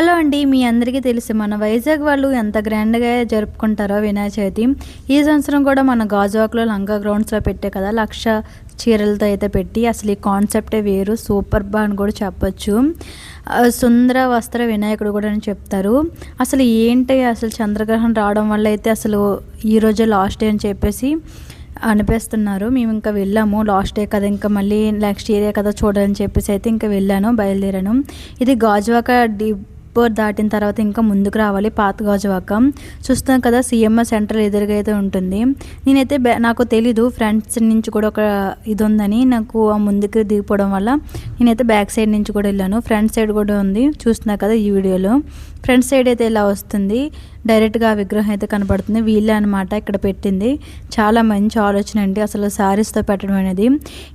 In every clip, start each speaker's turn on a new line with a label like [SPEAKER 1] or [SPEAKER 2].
[SPEAKER 1] Hello అండి మీ అందరికీ తెలుసు మన వైజాగ్ వాళ్ళు ఎంత గ్రాండ్గా జరుపుకుంటారో వినాయక చవితి ఈ సంవత్సరం కూడా మన గాజువాక్లో లంకా గ్రౌండ్స్లో పెట్టే కదా లక్ష చీరలతో అయితే పెట్టి అసలు ఈ కాన్సెప్టే వేరు సూపర్ బా అని కూడా చెప్పచ్చు సుందర వస్త్ర వినాయకుడు కూడా అని చెప్తారు అసలు ఏంటి అసలు చంద్రగ్రహణం రావడం వల్ల అయితే అసలు ఈరోజే లాస్ట్ డే అని చెప్పేసి అనిపిస్తున్నారు మేము ఇంకా వెళ్ళాము లాస్ట్ డే కదా ఇంకా మళ్ళీ నెక్స్ట్ ఇయరే కదా చూడాలని చెప్పేసి అయితే ఇంకా వెళ్ళాను బయలుదేరాను ఇది గాజువాక డీ ఉప్పూరు దాటిన తర్వాత ఇంకా ముందుకు రావాలి పాత గాజువాకం చూస్తాం కదా సీఎంఎస్ సెంటర్ ఎదురుగా అయితే ఉంటుంది నేనైతే నాకు తెలీదు ఫ్రంట్స్ నుంచి కూడా ఒక ఇది ఉందని నాకు ఆ ముందుకు దిగిపోవడం వల్ల నేనైతే బ్యాక్ సైడ్ నుంచి కూడా వెళ్ళాను ఫ్రంట్ సైడ్ కూడా ఉంది చూస్తున్నా కదా ఈ వీడియోలో ఫ్రంట్ సైడ్ అయితే ఇలా వస్తుంది డైరెక్ట్గా ఆ విగ్రహం అయితే కనపడుతుంది వీళ్ళే అనమాట ఇక్కడ పెట్టింది చాలా మంచి ఆలోచన అండి అసలు శారీస్తో పెట్టడం అనేది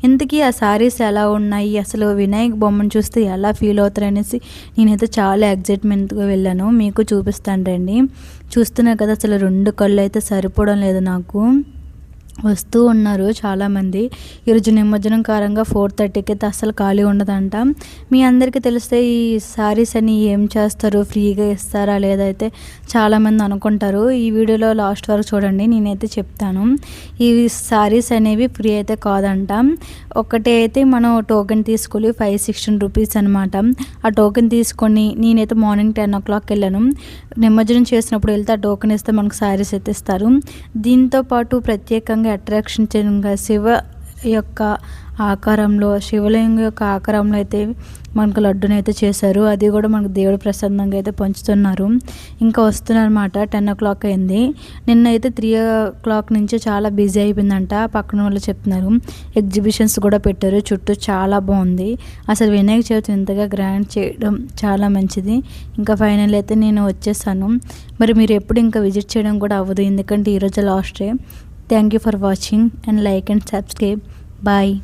[SPEAKER 1] ఇంతకీ ఆ శారీస్ ఎలా ఉన్నాయి అసలు వినాయక్ బొమ్మను చూస్తే ఎలా ఫీల్ అవుతారనేసి నేనైతే చాలా ఎగ్జైట్మెంట్గా వెళ్ళాను మీకు చూపిస్తాను రండి చూస్తున్నారు కదా అసలు రెండు కళ్ళు అయితే సరిపోవడం లేదు నాకు వస్తూ ఉన్నారు చాలామంది ఈరోజు నిమజ్జనం కారంగా ఫోర్ థర్టీకి అయితే అస్సలు ఖాళీ ఉండదంట మీ అందరికీ తెలిస్తే ఈ శారీస్ అని ఏం చేస్తారు ఫ్రీగా ఇస్తారా లేదైతే చాలామంది అనుకుంటారు ఈ వీడియోలో లాస్ట్ వరకు చూడండి నేనైతే చెప్తాను ఈ శారీస్ అనేవి ఫ్రీ అయితే కాదంట ఒకటే అయితే మనం టోకెన్ తీసుకొని ఫైవ్ సిక్స్టీన్ రూపీస్ అనమాట ఆ టోకెన్ తీసుకొని నేనైతే మార్నింగ్ టెన్ ఓ క్లాక్ వెళ్ళాను నిమజ్జనం చేసినప్పుడు వెళ్తే ఆ టోకెన్ ఇస్తే మనకు శారీస్ అయితే ఇస్తారు దీంతోపాటు ప్రత్యేకంగా శివలింగ చేయంగా శివ యొక్క ఆకారంలో శివలింగం యొక్క ఆకారంలో అయితే మనకు లడ్డుని అయితే చేశారు అది కూడా మనకు దేవుడు ప్రసాదంగా అయితే పంచుతున్నారు ఇంకా వస్తున్నారనమాట టెన్ ఓ క్లాక్ అయింది నిన్న అయితే త్రీ ఓ క్లాక్ నుంచి చాలా బిజీ అయిపోయిందంట పక్కన వాళ్ళు చెప్తున్నారు ఎగ్జిబిషన్స్ కూడా పెట్టారు చుట్టూ చాలా బాగుంది అసలు వినాయక చవితి ఇంతగా గ్రాండ్ చేయడం చాలా మంచిది ఇంకా ఫైనల్ అయితే నేను వచ్చేసాను మరి మీరు ఎప్పుడు ఇంకా విజిట్ చేయడం కూడా అవ్వదు ఎందుకంటే ఈరోజు last day Thank you for watching and like and subscribe. Bye.